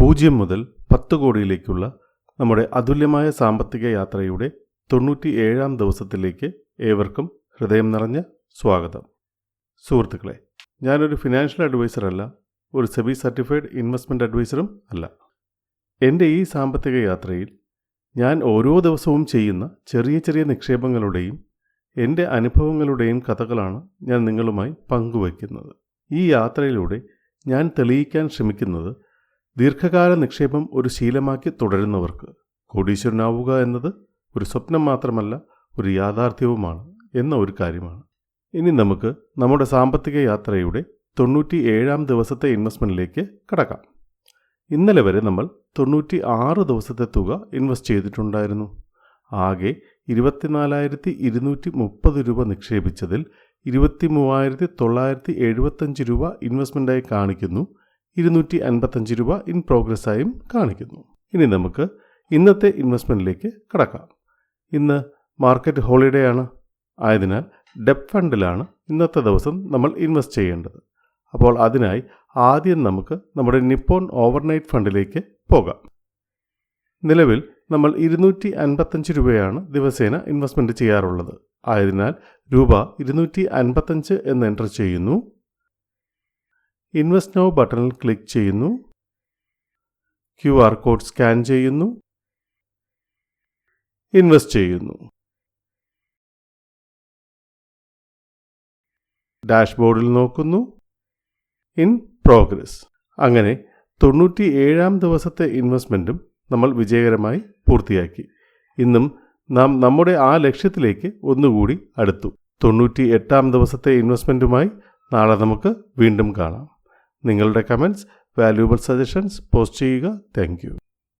പൂജ്യം മുതൽ പത്ത് കോടിയിലേക്കുള്ള നമ്മുടെ അതുല്യമായ സാമ്പത്തിക യാത്രയുടെ തൊണ്ണൂറ്റി ഏഴാം ദിവസത്തിലേക്ക് ഏവർക്കും ഹൃദയം നിറഞ്ഞ സ്വാഗതം. സുഹൃത്തുക്കളെ ഞാനൊരു ഫിനാൻഷ്യൽ അഡ്വൈസർ അല്ല ഒരു സെബി സർട്ടിഫൈഡ് ഇൻവെസ്റ്റ്മെന്റ് അഡ്വൈസറും അല്ല. എന്റെ ഈ സാമ്പത്തിക യാത്രയിൽ ഞാൻ ഓരോ ദിവസവും ചെയ്യുന്ന ചെറിയ ചെറിയ നിക്ഷേപങ്ങളുടെയും എന്റെ അനുഭവങ്ങളുടെയും കഥകളാണ് ഞാൻ നിങ്ങളുമായി പങ്കുവയ്ക്കുന്നത്. ഈ യാത്രയിലൂടെ ഞാൻ തെളിയിക്കാൻ ശ്രമിക്കുന്നത് ദീർഘകാല നിക്ഷേപം ഒരു ശീലമാക്കി തുടരുന്നവർക്ക് കോടീശ്വരനാവുക എന്നത് ഒരു സ്വപ്നം മാത്രമല്ല ഒരു യാഥാർത്ഥ്യവുമാണ് എന്ന ഒരു കാര്യമാണ്. ഇനി നമുക്ക് നമ്മുടെ സാമ്പത്തിക യാത്രയുടെ തൊണ്ണൂറ്റി ഏഴാം ദിവസത്തെ ഇൻവെസ്റ്റ്മെന്റിലേക്ക് കടക്കാം. ഇന്നലെ വരെ നമ്മൾ തൊണ്ണൂറ്റി ആറ് ദിവസത്തെ തുക ഇൻവെസ്റ്റ് ചെയ്തിട്ടുണ്ടായിരുന്നു. ആകെ ഇരുപത്തിനാലായിരത്തി ഇരുന്നൂറ്റി മുപ്പത് രൂപ നിക്ഷേപിച്ചതിൽ ഇരുപത്തി മൂവായിരത്തി തൊള്ളായിരത്തി എഴുപത്തഞ്ച് രൂപ ഇൻവെസ്റ്റ്മെന്റായി കാണിക്കുന്നു ഇരുന്നൂറ്റി അൻപത്തഞ്ച് രൂപ ഇൻ പ്രോഗ്രസ് ആയും കാണിക്കുന്നു. ഇനി നമുക്ക് ഇന്നത്തെ ഇൻവെസ്റ്റ്മെന്റിലേക്ക് കടക്കാം. ഇന്ന് മാർക്കറ്റ് ഹോളിഡേ ആണ്. ആയതിനാൽ ഡെപ് ഫണ്ടിലാണ് ഇന്നത്തെ ദിവസം നമ്മൾ ഇൻവെസ്റ്റ് ചെയ്യേണ്ടത്. അപ്പോൾ അതിനായി ആദ്യം നമുക്ക് നമ്മുടെ നിപ്പോൺ ഓവർനൈറ്റ് ഫണ്ടിലേക്ക് പോകാം. നിലവിൽ നമ്മൾ ഇരുന്നൂറ്റി അൻപത്തഞ്ച് രൂപയാണ് ദിവസേന ഇൻവെസ്റ്റ്മെന്റ് ചെയ്യാറുള്ളത്. ആയതിനാൽ രൂപ ഇരുന്നൂറ്റി അൻപത്തഞ്ച് എന്ന് എന്റർ ചെയ്യുന്നു. ഇൻവെസ്റ്റ് നൗ ബട്ടണിൽ ക്ലിക്ക് ചെയ്യുന്നു. ക്യു ആർ കോഡ് സ്കാൻ ചെയ്യുന്നു. ഇൻവെസ്റ്റ് ചെയ്യുന്നു. ഡാഷ്ബോർഡിൽ നോക്കുന്നു. ഇൻ പ്രോഗ്രസ് അങ്ങനെ തൊണ്ണൂറ്റി ഏഴാം ദിവസത്തെ ഇൻവെസ്റ്റ്മെന്റും നമ്മൾ വിജയകരമായി പൂർത്തിയാക്കി. ഇന്നും നാം നമ്മുടെ ആ ലക്ഷ്യത്തിലേക്ക് ഒന്നുകൂടി അടുത്തു. തൊണ്ണൂറ്റി എട്ടാം ദിവസത്തെ ഇൻവെസ്റ്റ്മെന്റുമായി നാളെ നമുക്ക് വീണ്ടും കാണാം. നിങ്ങളുടെ കമന്റ്സ് വാല്യൂബിൾ സജഷൻസ് പോസ്റ്റ് ചെയ്യുക. താങ്ക്